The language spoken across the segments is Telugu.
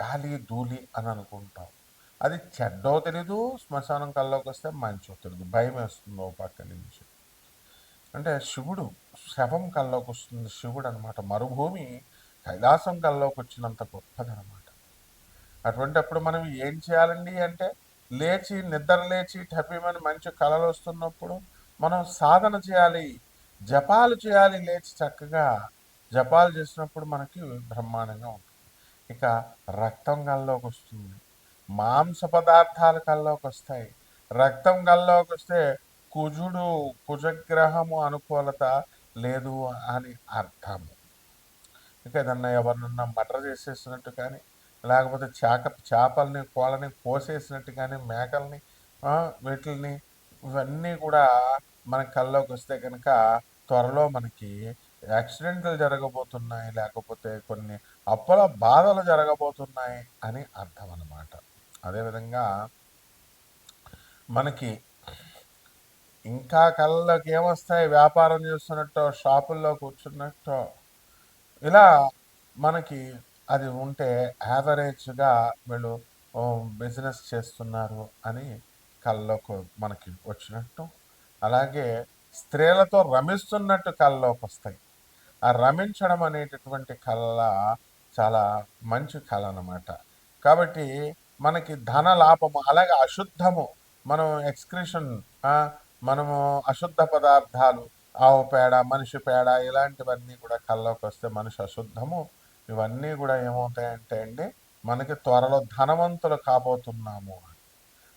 గాలి ధూళి అని అనుకుంటాం. అది చెడ్డో తెలీదు శ్మశానం కల్లోకి వస్తే మంచో తెలీదు భయం వేస్తుంది ఓ పక్క నుంచి. అంటే శివుడు శవం కల్లోకి వస్తుంది శివుడు అనమాట మరుభూమి కైలాసం కల్లోకి వచ్చినంత గొప్పదనమాట అటువంటిప్పుడు మనం ఏం చేయాలండి అంటే లేచి నిద్ర లేచి టపీమని మంచి కళలు వస్తున్నప్పుడు మనం సాధన చేయాలి జపాలు చేయాలి లేచి చక్కగా. జపాలు చేసినప్పుడు మనకి బ్రహ్మాండంగా ఉంటుంది. ఇక రక్తం కల్లోకి వస్తుంది. మాంస పదార్థాలు కల్లోకి వస్తాయి. రక్తం కల్లోకి వస్తే కుజుడు కుజగ్రహము అనుకూలత లేదు అని అర్థము ఇక ఏదన్నా ఎవరినన్నా మటర్ చేసేసినట్టు కానీ లేకపోతే చేక చేపల్ని కోళ్ళని కోసేసినట్టు కానీ మేకల్ని వీటిల్ని ఇవన్నీ కూడా మన కల్లోకి వస్తే కనుక త్వరలో మనకి యాక్సిడెంట్లు జరగబోతున్నాయి లేకపోతే కొన్ని అప్పుల బాధలు జరగబోతున్నాయి అని అర్థం అన్నమాట. అదేవిధంగా మనకి ఇంకా కళ్ళకి ఏమొస్తాయి? వ్యాపారం చేస్తున్నట్టు షాపుల్లో కూర్చున్నట్టు ఇలా మనకి అది ఉంటే యావరేజ్గా వీళ్ళు బిజినెస్ చేస్తున్నారు అని కళ్ళలోకి మనకి వచ్చినట్టు. అలాగే స్త్రీలతో రమిస్తున్నట్టు కళ్ళలోకి వస్తాయి ఆ రమించడం అనేటటువంటి కళ చాలా మంచి కళ అనమాట కాబట్టి మనకి ధన లాభము అలాగే అశుద్ధము మనం ఎక్స్క్రిషన్ మనము అశుద్ధ పదార్థాలు ఆవు పేడ మనిషి పేడ ఇలాంటివన్నీ కూడా కళ్ళలోకి వస్తే మనిషి అశుద్ధము. ఇవన్నీ కూడా ఏమవుతాయంటే అండి మనకి త్వరలో ధనవంతులు కాబోతున్నాము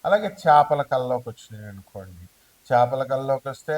అలాగే చేపల కళ్ళలోకి వచ్చినాయి అనుకోండి చేపల కళ్ళలోకి వస్తే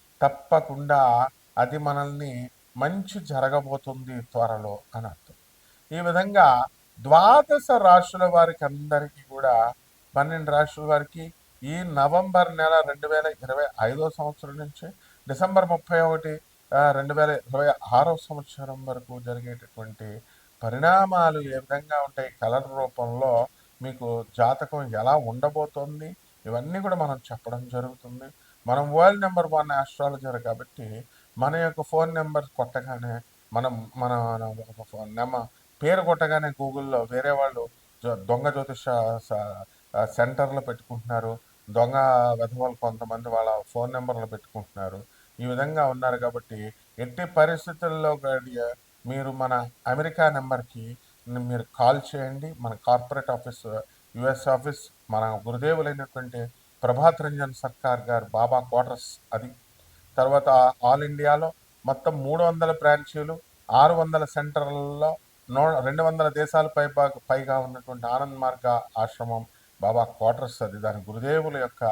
తప్పకుండా అది మనల్ని మంచి జరగబోతుంది త్వరలో అని అర్థం. ఈ విధంగా ద్వాదశ రాశుల వారికి అందరికీ కూడా పన్నెండు రాశుల వారికి ఈ నవంబర్ నెల రెండు వేల ఇరవై ఐదో సంవత్సరం నుంచి డిసెంబర్ ముప్పై ఒకటి రెండు వేల ఇరవై ఆరో సంవత్సరం వరకు జరిగేటటువంటి పరిణామాలు ఏ విధంగా ఉంటాయి కలర్ రూపంలో మీకు జాతకం ఎలా ఉండబోతోంది ఇవన్నీ కూడా మనం చెప్పడం జరుగుతుంది. మనం వరల్డ్ నెంబర్ వన్ ఆస్ట్రాలజర్ కాబట్టి మన యొక్క ఫోన్ నెంబర్ కొట్టగానే మనం మన నెంబర్ పేరు కొట్టగానే గూగుల్లో వేరే వాళ్ళు దొంగ జ్యోతిష సెంటర్లో సెంటర్లు పెట్టుకుంటున్నారు. దొంగ వెధవలు కొంతమంది వాళ్ళ ఫోన్ నెంబర్లు పెట్టుకుంటున్నారు. ఈ విధంగా ఉన్నారు కాబట్టి ఎట్టి పరిస్థితుల్లో గడియ మీరు మన అమెరికా నెంబర్కి మీరు కాల్ చేయండి. మన కార్పొరేట్ ఆఫీస్ యుఎస్ ఆఫీస్ మన గురుదేవులైనటువంటి ప్రభాత్ రంజన్ సర్కార్ గారు బాబా క్వార్టర్స్ అది. తర్వాత ఆల్ ఇండియాలో మొత్తం మూడు వందల బ్రాంచీలు ఆరు వందల సెంటర్లలో నో రెండు వందల దేశాల పై పైగా ఉన్నటువంటి ఆనంద్ మార్గ ఆశ్రమం బాబా క్వార్టర్స్ అది. దాని గురుదేవుల యొక్క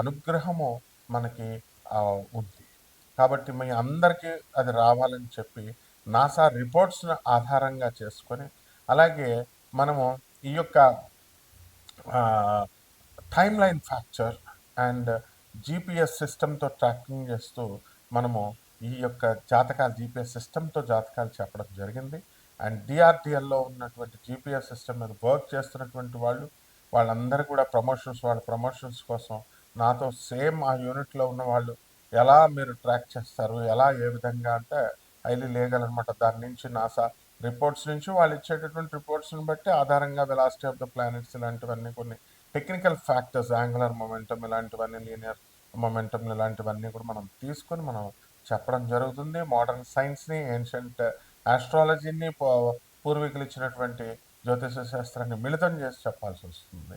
అనుగ్రహము మనకి ఉంది. కాబట్టి మీ అందరికీ అది రావాలని చెప్పి నాసా రిపోర్ట్స్ను ఆధారంగా చేసుకొని అలాగే మనము ఈ యొక్క time line factor and GPS సిస్టమ్తో ట్రాకింగ్ చేస్తూ మనము ఈ యొక్క జాతకాలు జీపీఎస్ సిస్టమ్తో జాతకాలు చెప్పడం జరిగింది. అండ్ డిఆర్డిఎల్లో ఉన్నటువంటి జీపీఎస్ సిస్టమ్ మీద వర్క్ చేస్తున్నటువంటి వాళ్ళు వాళ్ళందరూ కూడా ప్రమోషన్స్ వాళ్ళ ప్రమోషన్స్ కోసం నాతో సేమ్ ఆ యూనిట్లో ఉన్న వాళ్ళు ఎలా మీరు ట్రాక్ చేస్తారు ఎలా ఏ విధంగా అంటే హైలీ లీగల్ అనమాట దాని నుంచి నాసా రిపోర్ట్స్ నుంచి వాళ్ళు ఇచ్చేటటువంటి రిపోర్ట్స్ని బట్టి ఆధారంగా వెలాసిటీ ఆఫ్ ద ప్లానెట్స్ ఇలాంటివన్నీ కొన్ని టెక్నికల్ ఫ్యాక్టర్స్ యాంగులర్ మొమెంటం ఇలాంటివన్నీ లీనియర్ మొమెంటం ఇలాంటివన్నీ కూడా మనం తీసుకొని మనం చెప్పడం జరుగుతుంది. మోడర్న్ సైన్స్ని ఏన్షియంట్ ఆస్ట్రాలజీని పూర్వీకులు ఇచ్చినటువంటి జ్యోతిష శాస్త్రాన్ని మిళితం చేసి చెప్పాల్సి వస్తుంది.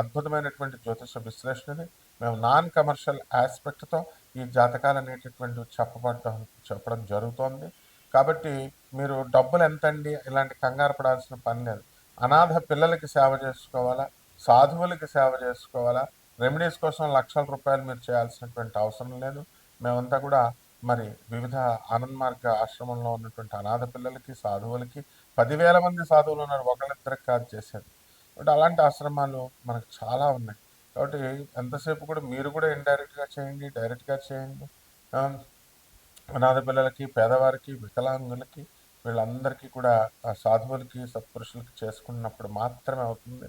అద్భుతమైనటువంటి జ్యోతిష విశ్లేషణని మేము నాన్ కమర్షియల్ ఆస్పెక్ట్తో ఈ జాతకాలు అనేటటువంటివి చెప్పబడటం చెప్పడం జరుగుతోంది. కాబట్టి మీరు డబ్బులు ఎంతండి? ఇలాంటి కంగారు పడాల్సిన పని లేదు. అనాథ పిల్లలకి సేవ చేసుకోవాలా? సాధువులకి సేవ చేసుకోవాలా? రెమెడీస్ కోసం లక్షల రూపాయలు మీరు చేయాల్సినటువంటి అవసరం లేదు. మేమంతా కూడా మరి వివిధ ఆనంద్ మార్గ ఆశ్రమంలో ఉన్నటువంటి అనాథ పిల్లలకి సాధువులకి పదివేల మంది సాధువులు ఉన్నారు. ఒకళ్ళిద్దరికి కాదు చేసేది. కాబట్టి అలాంటి ఆశ్రమాలు మనకు చాలా ఉన్నాయి. కాబట్టి ఎంతసేపు కూడా మీరు కూడా ఇండైరెక్ట్గా చేయండి డైరెక్ట్గా చేయండి. అనాథ పిల్లలకి పేదవారికి వికలాంగులకి వీళ్ళందరికీ కూడా ఆ సాధువులకి సత్పురుషులకి చేసుకున్నప్పుడు మాత్రమే అవుతుంది.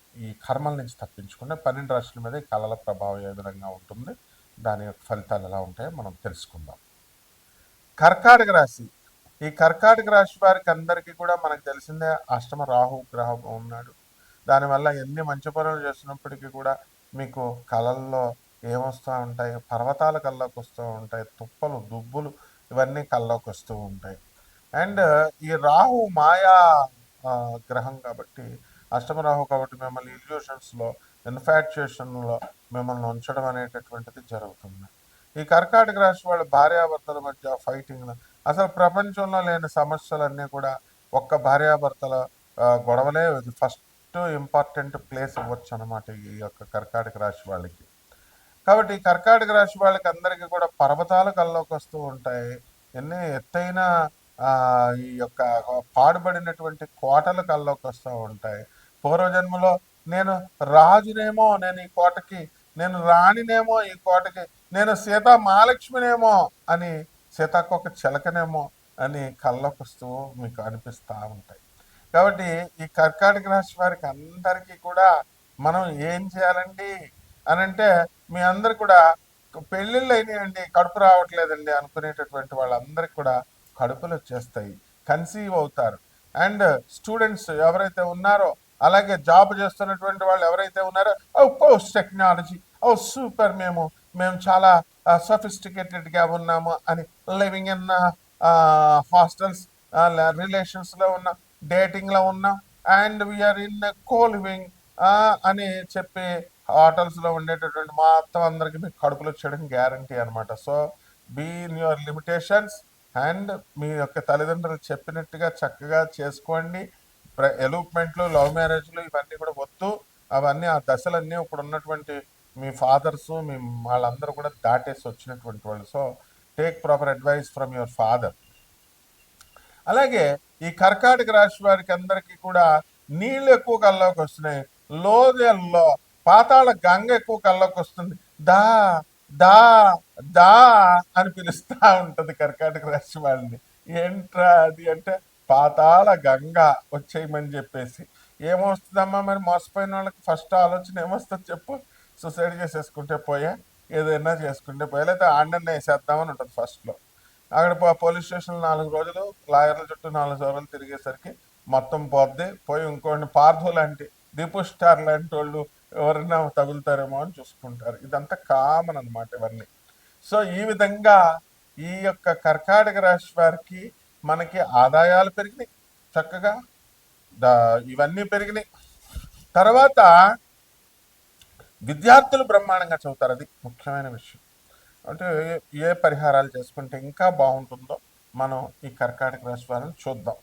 ఈ కర్మల నుంచి తప్పించుకుంటే పన్నెండు రాశుల మీద కళల ప్రభావం ఏ విధంగా ఉంటుంది దాని యొక్క ఫలితాలు ఎలా ఉంటాయో మనం తెలుసుకుందాం. కర్కాటక రాశి. ఈ కర్కాటక రాశి వారికి అందరికీ కూడా మనకు తెలిసిందే అష్టమ రాహు గ్రహం ఉన్నాడు. దానివల్ల ఎన్ని మంచి పనులు చేసినప్పటికీ కూడా మీకు కళల్లో ఏమొస్తూ ఉంటాయి పర్వతాల కళ్ళకు వస్తూ ఉంటాయి తుప్పలు దుబ్బులు ఇవన్నీ కళ్ళలోకి వస్తూ ఉంటాయి. అండ్ ఈ రాహు మాయా గ్రహం కాబట్టి అష్టమరాహు కాబట్టి మిమ్మల్ని ఇల్యూషన్స్లో ఇన్ఫాక్చుయేషన్లో మిమ్మల్ని ఉంచడం అనేటటువంటిది జరుగుతుంది. ఈ కర్కాటక రాశి వాళ్ళ భార్యాభర్తల మధ్య ఫైటింగ్ అసలు ప్రపంచంలో లేని సమస్యలన్నీ కూడా ఒక్క భార్యాభర్తల గొడవలే ఫస్ట్ ఇంపార్టెంట్ ప్లేస్ ఇవ్వచ్చు అనమాట ఈ యొక్క కర్కాటక రాశి వాళ్ళకి. కాబట్టి ఈ కర్కాటక రాశి వాళ్ళకి అందరికీ కూడా పర్వతాలు కల్లోకి వస్తూ ఉంటాయి. ఎన్ని ఎత్తైన ఈ యొక్క పాడుబడినటువంటి కోటలు కల్లోకి వస్తూ ఉంటాయి. పూర్వజన్మలో నేను రాజునేమో నేను ఈ కోటకి నేను రాణినేమో ఈ కోటకి నేను సీతా మహాలక్ష్మినేమో అని సీతాకొక చిలకనేమో అని కల్లోకి మీకు అనిపిస్తూ ఉంటాయి. కాబట్టి ఈ కర్కాటక రాశి వారికి అందరికీ కూడా మనం ఏం చేయాలండి? అని అంటే మీ అందరు కూడా పెళ్ళిళ్ళు అయినాయండి కడుపు రావట్లేదండి అనుకునేటటువంటి వాళ్ళందరికీ కూడా కడుపులు వచ్చేస్తాయి కన్సీవ్ అవుతారు. అండ్ స్టూడెంట్స్ ఎవరైతే ఉన్నారో అలాగే జాబ్ చేస్తున్నటువంటి వాళ్ళు ఎవరైతే ఉన్నారో ఓ పోస్ట్ టెక్నాలజీ ఓ సూపర్ మేము మేము చాలా సఫిస్టికేటెడ్గా ఉన్నాము అని లివింగ్ ఇన్ హాస్టల్స్ రిలేషన్స్లో ఉన్నాం డేటింగ్లో ఉన్నాం and we're in co living అని చెప్పి హోటల్స్లో ఉండేటటువంటి మొత్తం అందరికి మీకు కడుపులు వచ్చేయడం గ్యారంటీ అనమాట so be in your limitations and మీ యొక్క తల్లిదండ్రులు చెప్పినట్టుగా చక్కగా చేసుకోండి. ఎలూప్మెంట్లు లవ్ మ్యారేజ్లు ఇవన్నీ కూడా వద్దు అవన్నీ ఆ దశలన్నీ ఇప్పుడు ఉన్నటువంటి మీ ఫాదర్స్ మీ వాళ్ళందరూ కూడా దాటేసి వచ్చినటువంటి వాళ్ళు. So take proper advice from your father అలాగే ఈ కర్కాటక రాశి వారికి అందరికీ కూడా నీళ్ళు ఎక్కువ కల్లోకి వస్తున్నాయి. లోదల్లో పాతాళ గంగ ఎక్కువ కల్లోకి వస్తుంది. దా దా దా అని పిలుస్తా ఉంటది కర్కాటక రాశి వాళ్ళని. ఏంట్రా అది అంటే పాతాళ గంగ వచ్చేయమని చెప్పేసి. ఏమొస్తుందమ్మా మరి మోసపోయిన వాళ్ళకి ఫస్ట్ ఆలోచన ఏమొస్తుంది చెప్పు. సూసైడ్ చేసేసుకుంటే పోయా ఏదైనా చేసుకుంటే పోయా లేకపోతే ఆండన్న వేసేద్దామని ఉంటుంది ఫస్ట్లో అక్కడ పో- పోలీస్ స్టేషన్ నాలుగు రోజులు లాయర్ల చుట్టూ నాలుగు రోజులు తిరిగేసరికి మొత్తం పోద్ది. పోయి ఇంకోటి పార్థు లాంటి దీపు స్టార్ లాంటి వాళ్ళు ఎవరైనా తగులుతారేమో అని చూసుకుంటారు. ఇదంతా కామన్ అన్నమాట ఇవన్నీ. సో ఈ విధంగా ఈ యొక్క కర్కాటక రాశి వారికి మనకి ఆదాయాలు పెరిగినాయి. చక్కగా ఇవన్నీ పెరిగినాయి. తర్వాత విద్యార్థులు బ్రహ్మాండంగా చదువుతారు. అది ముఖ్యమైన విషయం. అంటే ఏ- ఏ పరిహారాలు చేసుకుంటే ఇంకా బాగుంటుందో మనం ఈ కర్కాటక రాశి వారిని చూద్దాం.